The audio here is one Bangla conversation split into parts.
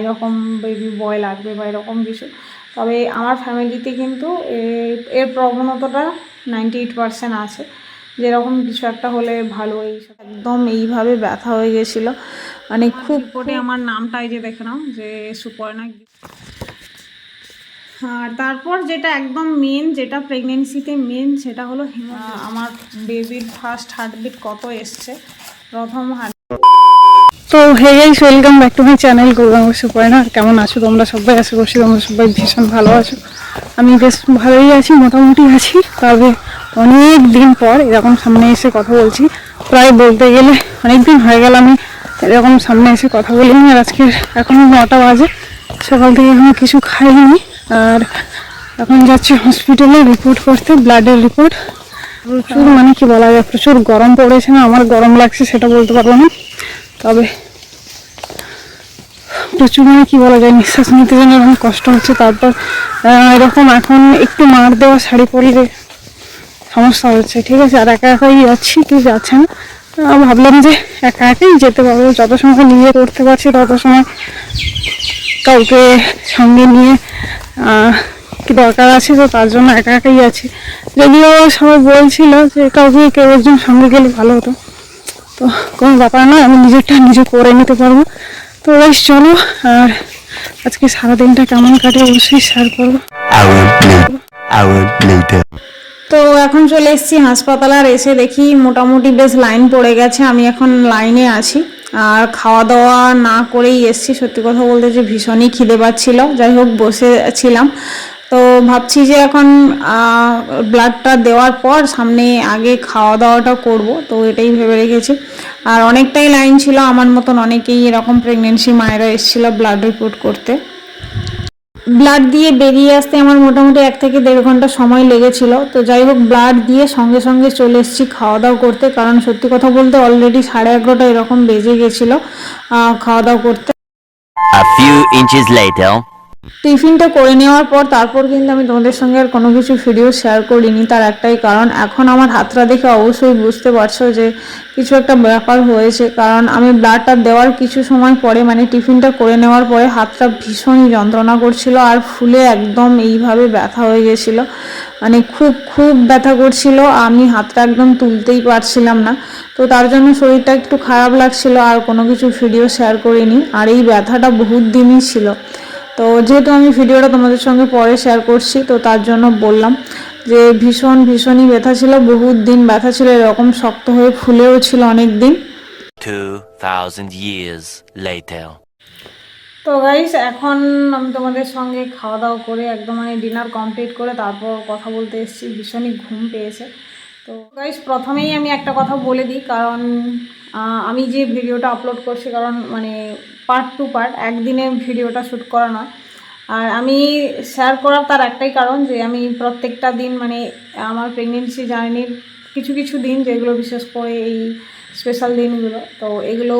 এরকম বেবি বয় লাগবে বা এরকম কিছু। তবে আমার ফ্যামিলিতে কিন্তু এর প্রবণতাটা নাইনটি এইট পার্সেন্ট আছে। যেরকম কিছু একটা হলে ভালো এই একদম এইভাবে ব্যথা হয়ে গেছিল। মানে খুব কোটে আমার নামটাই যে দেখে নাও যে সুপর্ণা আর তারপর যেটা একদম মেন যেটা প্রেগনেন্সিতে মেন সেটা হলো আমার বেবির ফার্স্ট হার্টবিট কত এসছে? প্রথম হার্ট তো hey guys welcome back to my channel Gouranga Suparna কেমন আছো তোমরা সবাই? আশা করছি তোমরা সবাই ভীষণ ভালো আছো। আমি বেশ ভালোই আছি, মোটামুটি আছি। তবে অনেক দিন পর এরকম সামনে এসে কথা বলছি। প্রায় বলতে গেলে অনেক দিন হয়ে গেল আমি এরকম সামনে এসে কথা বলিনি। আর আজকে এখন নটা বাজে। সকাল থেকে এখনও কিছু খাইনি। আর এখন যাচ্ছি হসপিটালে রিপোর্ট করতে ব্লাডের রিপোর্ট প্রচুর মানে কি বলা যায়, প্রচুর গরম পড়েছে না? আমার গরম লাগছে, সেটা বলতে পারব না। তবে প্রচুর মানে কি বলা যায়, নিঃশ্বাস নিতে যেন এরকম কষ্ট হচ্ছে, তারপর এরকম এখন একটু মার দেওয়া শাড়ি পরলে সমস্যা হচ্ছে, ঠিক আছে? আর একা একাই যাচ্ছি কেউ যাচ্ছে না। ভাবলাম যে একা একাই যেতে পারব, যত সময় নিয়ে করতে পারছি, তত সময় কাউকে সঙ্গে নিয়ে কি দরকার আছে, তো তার জন্য একা একাই যাচ্ছি যদিও সবাই বলছিল যে কাউকে কেউ একজন সঙ্গে গেলে ভালো হতো। তো কোনো ব্যাপার নয় আমি নিজেরটা নিজে করে নিতে পারব। তো বেশ চলো আর আজকে সারাদিনটা কেমন কাটে অবশ্যই শেয়ার করব. তো এখন চলে এসেছি হাসপাতাল আর এসে দেখি মোটামুটি বেশ লাইন পড়ে গেছে আমি এখন লাইনে আছি। আর খাওয়া দাওয়া না করেই এসেছি সত্যি কথা বলতে যে ভীষণই খিদে পাচ্ছিল। যাই হোক বসেছিলাম তো ভাবছি যে এখন ব্লাডটা দেওয়ার পর সামনে আগে খাওয়া দাওয়াটা করব, তো এটাই ভেবে রেখেছি। আর অনেকটাই লাইন ছিল, আমার মতন অনেকেই এরকম প্রেগনেন্সি মায়েরা এসেছিল ব্লাড রিপোর্ট করতে। ব্লাড দিয়ে বেরিয়ে আসতে আমার মোটামুটি এক থেকে দেড় ঘণ্টা সময় লেগেছিল, তো যাই হোক ব্লাড দিয়ে সঙ্গে সঙ্গে চলে এসেছি খাওয়া দাওয়া করতে, কারণ সত্যি কথা বলতে অলরেডি সাড়ে এগারোটা এরকম বেজে গেছিল খাওয়া দাওয়া করতে। A few inches later. টিফিনটা করে নেওয়ার পর তারপর কিন্তু আমি তোমাদের সঙ্গে আর কোনো কিছু ভিডিও শেয়ার করিনি। তার একটাই কারণ, এখন আমার হাতটা দেখে অবশ্যই বুঝতে পারছ যে কিছু একটা ব্যাপার হয়েছে। কারণ আমি ব্লাডটা দেওয়ার কিছু সময় পরে মানে টিফিনটা করে নেওয়ার পরে হাতটা ভীষণই যন্ত্রণা করছিল আর ফুলে একদম এইভাবে ব্যথা হয়ে গেছিল। মানে খুব খুব ব্যথা করছিল, আমি হাতটা একদম তুলতেই পারছিলাম না। তো তার জন্য শরীরটা একটু খারাপ লাগছিল, আর কোনো কিছু ভিডিও শেয়ার করিনি। আর এই ব্যথাটা বহুত দিনই ছিল। তো যেহেতু আমি ভিডিওটা তোমাদের সঙ্গে পরে শেয়ার করছি তো তার জন্য বললাম যে ভীষণ ভীষণই ব্যথা ছিল বহুত দিন ব্যথা ছিল এরকম শক্ত হয়ে ফুলেও ছিল অনেক দিন 2,000 years later. তো গাইস এখন আমি তোমাদের সঙ্গে খাওয়া দাওয়া করে একদম মানে ডিনার কমপ্লিট করে তারপর কথা বলতে এসেছি ভীষণই ঘুম পেয়েছে তো প্রথমেই আমি একটা কথা বলে দিই, কারণ আমি যে ভিডিওটা আপলোড করছি, কারণ মানে পার্ট টু পার্ট একদিনে ভিডিওটা শ্যুট করা নয়। আর আমি শেয়ার করার তার একটাই কারণ যে, আমি প্রত্যেকটা দিন মানে আমার প্রেগনেন্সি জার্নির কিছু কিছু দিন, যেগুলো বিশেষ করে এই স্পেশাল দিনগুলো, তো এগুলো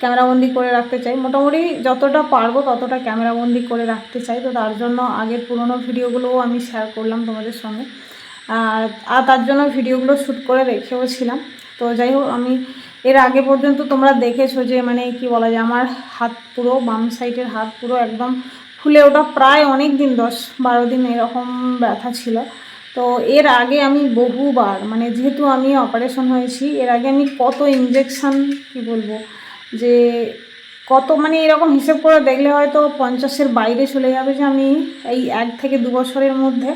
ক্যামেরাবন্দি করে রাখতে চাই। মোটামুটি যতটা পারব, ততটা ক্যামেরাবন্দি করে রাখতে চাই। তো তার জন্য আগের পুরোনো ভিডিওগুলোও আমি শেয়ার করলাম তোমাদের সঙ্গে। আর তার জন্য ভিডিওগুলো শ্যুট করে রেখেও ছিলাম তো যাই হোক, আমি এর আগে পর্যন্ত তোমরা দেখেছ যে মানে কি বলা যায়, আমার হাত পুরো বাম সাইডের হাত পুরো একদম ফুলে ওটা প্রায় অনেক দিন দশ বারো দিন এরকম ব্যথা ছিল। তো এর আগে আমি বহুবার মানে যেহেতু আমি অপারেশন হয়েছি, এর আগে আমি কত ইঞ্জেকশান কি বলব, যে কত মানে এরকম হিসেব করে দেখলে হয়তো পঞ্চাশের বাইরে চলে যাবে যে আমি এই এক থেকে দু বছরের মধ্যে।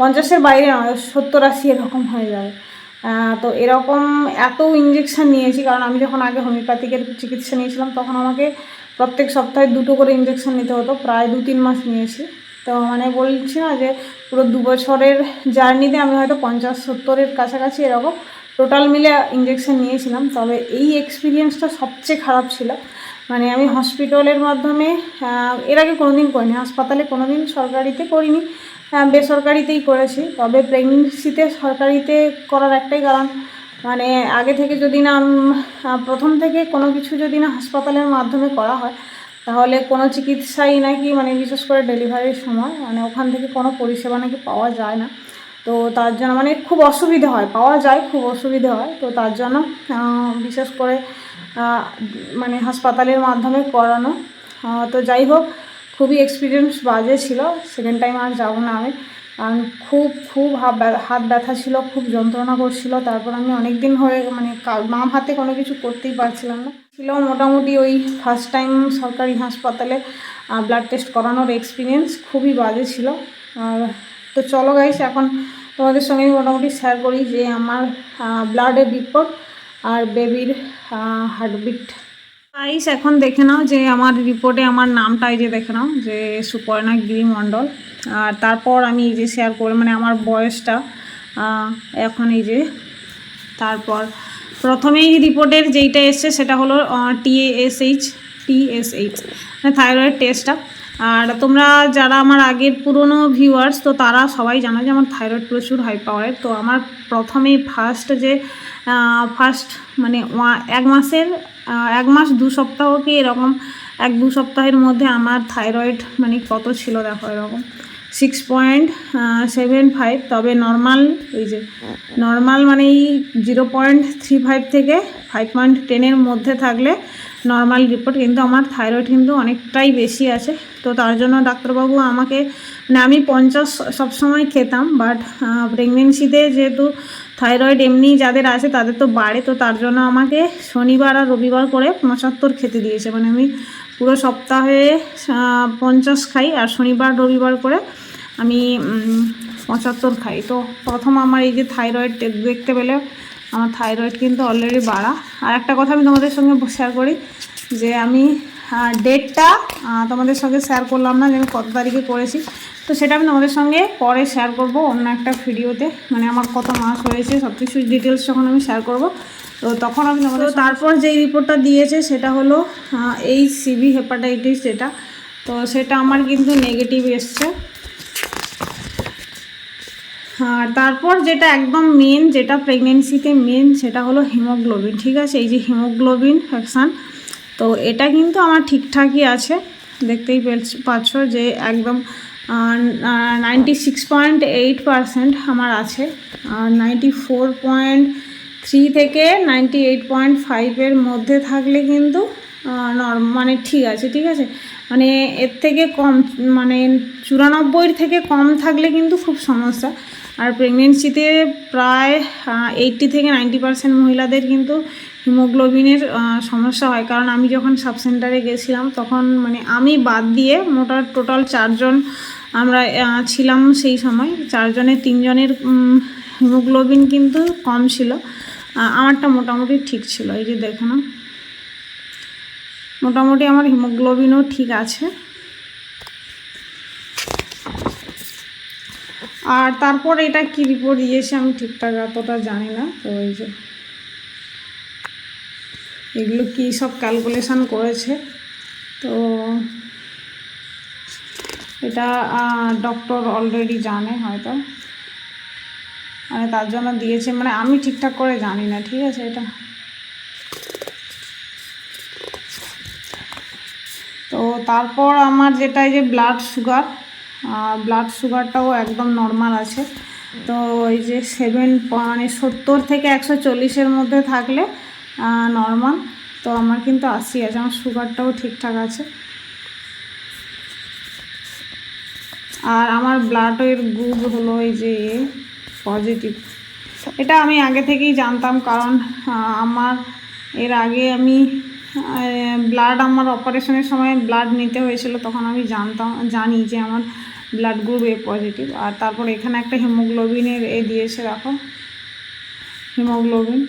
পঞ্চাশের বাইরে নয়, সত্তর আশি এরকম হয়ে যাবে তো এরকম এত ইঞ্জেকশান নিয়েছি, কারণ আমি যখন আগে হোমিওপ্যাথিকের চিকিৎসা নিয়েছিলাম, তখন আমাকে প্রত্যেক সপ্তাহে দুটো করে ইঞ্জেকশন নিতে হতো, প্রায় দু তিন মাস নিয়েছি। তো মানে বলছি না যে পুরো দু বছরের জার্নিতে আমি হয়তো পঞ্চাশ, সত্তরের কাছাকাছি এরকম টোটাল মিলে ইঞ্জেকশান নিয়েছিলাম। তবে এই এক্সপিরিয়েন্সটা সবচেয়ে খারাপ ছিল। মানে আমি হসপিটালের মাধ্যমে এর আগে কোনোদিন করিনি, হাসপাতালে কোনো দিন সরকারিতে করিনি। আহ, বেসরকারিতেই করেছি। তবে প্রেগনেন্সিতে সরকারিতে করার একটাই কারণ মানে আগে থেকে যদি না প্রথম থেকে কোনো কিছু যদি না হাসপাতালের মাধ্যমে করা হয় তাহলে কোনো চিকিৎসাই নাকি মানে বিশেষ করে ডেলিভারির সময় মানে ওখান থেকে কোনো পরিষেবা নাকি পাওয়া যায় না। তো তার জন্য মানে খুব অসুবিধা হয় পাওয়া যায় খুব অসুবিধে হয়। তো তার জন্য বিশেষ করে মানে হাসপাতালের মাধ্যমে করানো। তো যাই হোক খুবই এক্সপিরিয়েন্স বাজে ছিল। সেকেন্ড টাইম আর যাব না আমি। কারণ খুব খুব হাত হাত ব্যথা ছিল, খুব যন্ত্রণা করছিল। তারপর আমি অনেক দিন হয়ে মানে বাম হাতে কোনো কিছু করতেই পারছিলাম না। ছিল মোটামুটি ওই ফার্স্ট টাইম সরকারি হাসপাতালে ব্লাড টেস্ট করানোর এক্সপিরিয়েন্স খুবই বাজে ছিল। আর তো চলো গাইস এখন তোমাদের সঙ্গে মোটামুটি শেয়ার করি যে আমার ব্লাডের রিপোর্ট আর বেবির হার্টবিট গাইস এখন দেখে নাও যে আমার রিপোর্টে আমার নামটা এই যে দেখে নাও যে সুপর্ণা গিরি মণ্ডল। আর তারপর আমি এই যে শেয়ার করে মানে আমার বয়সটা এখন এই যে তারপর প্রথমেই রিপোর্টের যেইটা এসছে সেটা হলো টিএসএইচ টিএসএইচ মানে থাইরয়েড টেস্টটা আর তোমরা যারা আমার আগের পুরনো ভিউয়ার্স তো তারা সবাই জানো যে আমার থাইরয়েড প্রচুর হাই পাওয়ারের তো আমার প্রথমেই ফার্স্ট যে ফার্স্ট মানে এক মাসের এক মাস, দু সপ্তাহ কি এরকম? এক, দু সপ্তাহের মধ্যে আমার থাইরয়েড মানে কত ছিল দেখো এরকম। সিক্স পয়েন্ট সেভেন ফাইভ তবে নর্মাল এই যে নর্মাল মানে এই জিরো পয়েন্ট থ্রি ফাইভ থেকে ফাইভ পয়েন্ট টেনের মধ্যে থাকলে নর্মাল রিপোর্ট কিন্তু আমার থাইরয়েড কিন্তু অনেকটাই বেশি আছে। তো তার জন্য ডাক্তারবাবু আমাকে মানে আমি পঞ্চাশ সবসময় খেতাম বাট প্রেগনেন্সিতে যেহেতু থাইরয়েড এমনি যাদের আছে তাদের তো বাড়ে, তো তার জন্য আমাকে শনিবার আর রবিবার করে পঁচাত্তর খেতে দিয়েছে। মানে আমি পুরো সপ্তাহে পঞ্চাশ খাই আর শনিবার, রবিবার করে আমি পঁচাত্তর খাই। তো প্রথম আমার এই যে থাইরয়েড দেখতে পেলে আমার থাইরয়েড কিন্তু অলরেডি বাড়া। আর একটা কথা আমি তোমাদের সঙ্গে শেয়ার করি যে আমি ডেটটা তোমাদের সঙ্গে শেয়ার করলাম না যে আমি কত তারিখে করেছি। তো সেটা আমি তোমাদের সঙ্গে পরে শেয়ার করব অন্য একটা ভিডিওতে মানে আমার কত মাস হয়েছে সব কিছু ডিটেলস যখন আমি শেয়ার করব তো তখন আমি তোমাদের তারপর যেই রিপোর্টটা দিয়েছে সেটা হলো এই সিবি হেপাটাইটিস যেটা। তো সেটা আমার কিন্তু নেগেটিভ এসছে। আর তারপর যেটা একদম মেন যেটা প্রেগনেন্সিতে মেন সেটা হলো হিমোগ্লোবিন ঠিক আছে? এই যে হিমোগ্লোবিন ফ্যাকশান তো এটা কিন্তু আমার ঠিকঠাকই আছে। দেখতেই পাচ্ছ যে একদম ninety six point eight percent আমার আছে। আর নাইনটি ফোর পয়েন্ট থ্রি থেকে নাইনটি এইট পয়েন্ট ফাইভের মধ্যে থাকলে কিন্তু নর্ম মানে ঠিক আছে ঠিক আছে? মানে এর থেকে কম মানে চুরানব্বইয়ের থেকে কম থাকলে কিন্তু খুব সমস্যা। আর প্রেগনেন্সিতে প্রায় এইটটি থেকে নাইনটি পার্সেন্ট মহিলাদের কিন্তু হিমোগ্লোবিনের সমস্যা হয়। কারণ আমি যখন সাব সেন্টারে গেছিলাম, তখন মানে আমি বাদ দিয়ে মোটা টোটাল চারজন আমরা ছিলাম সেই সময়। চারজনের, তিনজনের হিমোগ্লোবিন কিন্তু কম ছিল। আমারটা মোটামুটি ঠিক ছিল। এই যে দেখো না। মোটামুটি আমার হিমোগ্লোবিনও ঠিক আছে। আর তারপর এটা কি রিপোর্ট দিয়েছে আমি ঠিকঠাক অতটা জানি না। তো এই যে, এগুলো কী সব ক্যালকুলেশান করেছে। তো এটা ডক্টর অলরেডি জানে হয়তো। মানে তার জন্য দিয়েছে মানে আমি ঠিকঠাক করে জানি না, ঠিক আছে এটা। তো তারপর আমার যেটা, এই যে ব্লাড সুগার ব্লাড সুগারটাও একদম নর্মাল আছে। তো এই যে সেভেন মানে সত্তর থেকে একশো চল্লিশের মধ্যে থাকলে নর্মাল তো আমার কিন্তু আশি আছে, আমার সুগারটাও ঠিকঠাক আছে। আর আমার ব্লাডের গ্রুপ হলো এই যে পজিটিভ এটা আমি আগে থেকেই জানতাম কারণ আমার এর আগে আমি ব্লাড আমার অপারেশনের সময় ব্লাড নিতে হয়েছিল তখন আমি জানতাম জানি যে আমার ব্লাড গ্রুপ এ পজিটিভ আর তারপর এখানে একটা হিমোগ্লোবিনের এ দিয়েছে দেখো। হিমোগ্লোবিন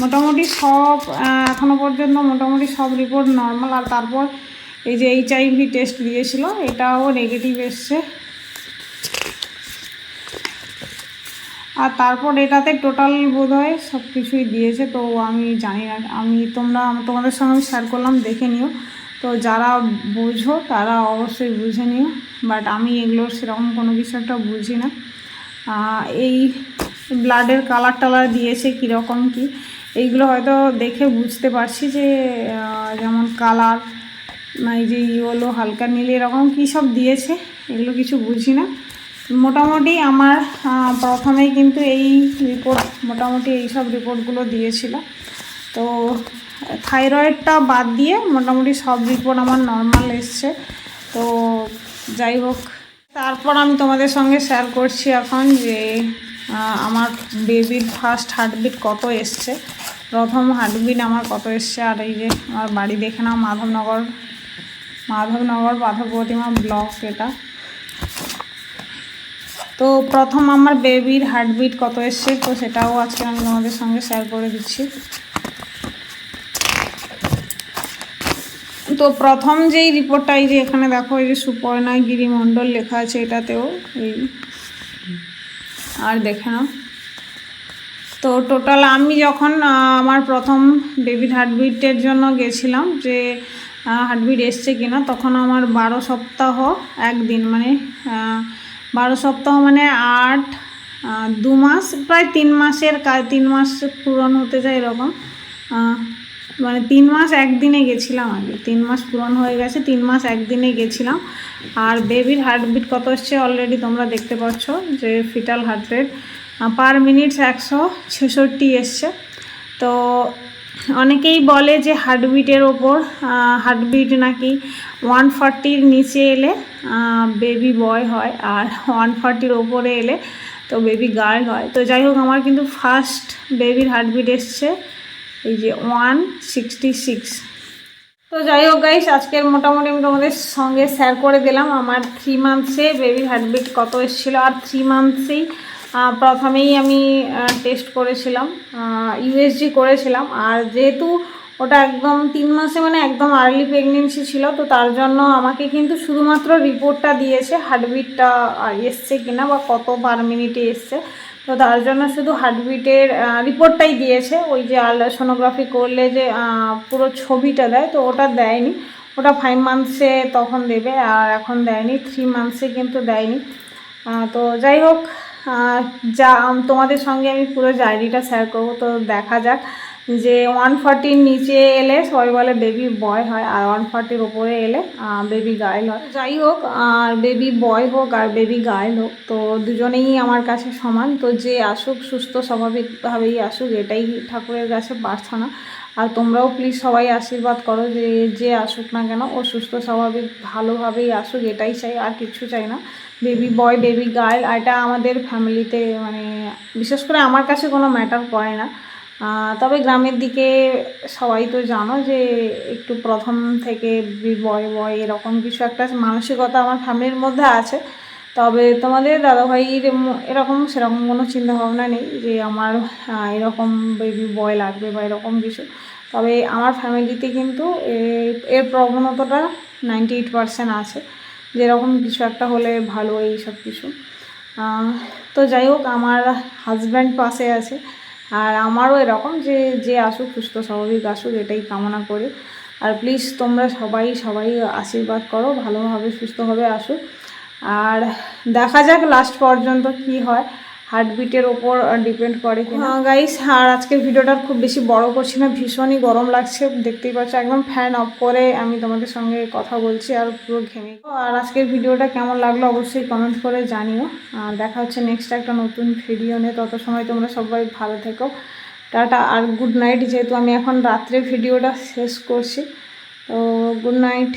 মোটামুটি সব আহ, এখনও পর্যন্ত মোটামুটি সব রিপোর্ট নর্মাল আর তারপর এই যে এইচআইভি টেস্ট দিয়েছিল, এটাও নেগেটিভ এসছে। আর তারপর এটাতে টোটাল বোধ হয় সব কিছুই দিয়েছে, তো আমি জানি না, আমি তোমরা, তোমাদের সঙ্গে আমি শেয়ার করলাম, দেখে নিও। তো যারা বোঝো, তারা অবশ্যই বুঝে নিও। বাট আমি এগুলোর সেরকম কোনো কিছু একটা বুঝি না। এই ব্লাডের কালার টালার দিয়েছে কীরকম কি, এইগুলো হয়তো দেখে বুঝতে পারছি যে যেমন কালার এই যে ইয়েলো হালকা নীল, এরকম কী সব দিয়েছে? এগুলো কিছু বুঝি না। মোটামুটি আমার প্রথমেই কিন্তু এই রিপোর্ট মোটামুটি এই সব রিপোর্টগুলো দিয়েছিল। তো, থাইরয়েডটা বাদ দিয়ে মোটামুটি সব রিপোর্ট আমার নর্মাল এসছে। তো, যাই হোক। তারপর আমি তোমাদের সঙ্গে শেয়ার করছি এখন যে আমার বেবির ফার্স্ট হার্টবিট কত এসছে। প্রথম হার্টবিট আমার কত এসছে। আর এই যে, আমার বাড়ি দেখে নাও, মাধবনগর মাধবনগর পাথর প্রতিমা ব্লক এটা। তো প্রথম আমার বেবির হার্টবিট কত এসছে, তো সেটাও আজকে আমি তোমাদের সঙ্গে শেয়ার করে দিচ্ছি। তো প্রথম যেই রিপোর্টটা এই যে এখানে দেখো, এই যে সুপর্ণা গিরিমণ্ডল লেখা আছে এটাতেও, এই। আর দেখে নাও। তো টোটাল আমি যখন আমার প্রথম বেবির হার্টবিটের জন্য গেছিলাম যে হার্টবিট এসছে কিনা, তখন আমার বারো সপ্তাহ, একদিন মানে বারো সপ্তাহ মানে আট দু মাস, প্রায় তিন মাসের কা- তিন মাস পূরণ হতে যায় এরকম। মানে তিন মাস একদিনে গেছিলাম আগে, তিন মাস পূরণ হয়ে গেছে, তিন মাস একদিনে গেছিলাম। আর বেবির হার্টবিট কত এসছে অলরেডি তোমরা দেখতে পাচ্ছ, যে fetal heart rate per minute একশো ছেষট্টি এসছে। তো অনেকেই বলে যে হার্টবিটের ওপর হার্টবিট নাকি ওয়ান ফর্টির নিচে এলে বেবি বয় হয় আর ওয়ান ফর্টির ওপরে এলে তো বেবি গার্ল হয়। তো যাই হোক, আমার কিন্তু ফার্স্ট বেবির হার্টবিট এসছে, এই যে ওয়ান সিক্সটি সিক্স। তো যাই হোক গাইস আজকের মোটামুটি আমি তোমাদের সঙ্গে শেয়ার করে দিলাম, আমার থ্রি মান্থসে বেবির হার্টবিট কত এসেছিল আর থ্রি মান্থসেই প্রথমেই আমি টেস্ট করেছিলাম ইউএসজি করেছিলাম, আর যেহেতু ওটা একদম তিন মাসে মানে একদম আর্লি প্রেগনেন্সি ছিল, তো তার জন্য আমাকে কিন্তু শুধুমাত্র রিপোর্টটা দিয়েছে হার্টবিটটা এসছে কিনা বা কত পার মিনিটে এসছে, তো তার জন্য শুধু হার্টবিটের রিপোর্টটাই দিয়েছে। ওই যে আলট্রাসোনোগ্রাফি করলে যে পুরো ছবিটা দেয়, তো ওটা দেয়নি। ওটা ফাইভ মান্থসে তখন দেবে, আর এখন দেয়নি থ্রি মান্থসে কিন্তু দেয়নি। তো যাই হোক যা তোমাদের সঙ্গে আমি পুরো জার্নিটা শেয়ার করব তো দেখা যাক। যে ওয়ান ফর্টির নিচে এলে সবাই বলে বেবি বয় হয়, আর ওয়ান ফর্টির ওপরে এলে বেবি গার্ল হয়। যাই হোক, আর বেবি বয় হোক আর বেবি গার্ল হোক, তো দুজনেই আমার কাছে সমান। তো যে আসুক, সুস্থ স্বাভাবিকভাবেই আসুক, এটাই ঠাকুরের কাছে প্রার্থনা। আর তোমরাও প্লিজ সবাই আশীর্বাদ করো যে যে আসুক না কেন, ও সুস্থ স্বাভাবিক, ভালোভাবেই আসুক, এটাই চাই, আর কিছু চাই না। বেবি বয় বেবি গার্ল এটা আমাদের ফ্যামিলিতে মানে বিশেষ করে আমার কাছে কোনো ম্যাটার করে না। তবে গ্রামের দিকে সবাই তো জানো যে একটু প্রথম থেকে বয় বয় এরকম কিছু একটা মানসিকতা আমার ফ্যামিলির মধ্যে আছে। তবে তোমাদের দাদাভাইয়ের এরকম সেরকম কোনো চিন্তা ভাবনা নেই যে আমার এরকম বেবি বয় লাগবে বা এরকম কিছু। তবে আমার ফ্যামিলিতে কিন্তু এর প্রবণতাটা নাইনটি এইট পারসেন্ট আছে। যেরকম কিছু একটা হলে ভালো এই সব কিছু তো যাই হোক, আমার হাজব্যান্ড পাশে আছে। আর আমারও এরকম যে যে আসুক, সুস্থ, স্বাভাবিক আসুক, এটাই কামনা করি। আর প্লিজ তোমরা সবাই সবাই আশীর্বাদ করো, ভালোভাবে, সুস্থভাবে আসুক। আর দেখা যাক লাস্ট পর্যন্ত কি হয়। হার্টবিটের ওপর ডিপেন্ড করে কিনা। গাইস আর আজকের ভিডিওটা খুব বেশি বড় করছি না, ভীষণই গরম লাগছে। দেখতেই পাচ্ছ, একদম ফ্যান অফ করে আমি তোমাদের সঙ্গে কথা বলছি আর পুরো ঘেমে। আর আজকের ভিডিওটা কেমন লাগল অবশ্যই কমেন্ট করে জানিও। আর দেখা হচ্ছে নেক্সট একটা নতুন ভিডিও নিয়ে। তত সময় তোমরা সবাই ভালো থেকো। টাটা, আর গুড নাইট যেহেতু আমি এখন রাত্রে ভিডিওটা শেষ করছি। তো গুড নাইট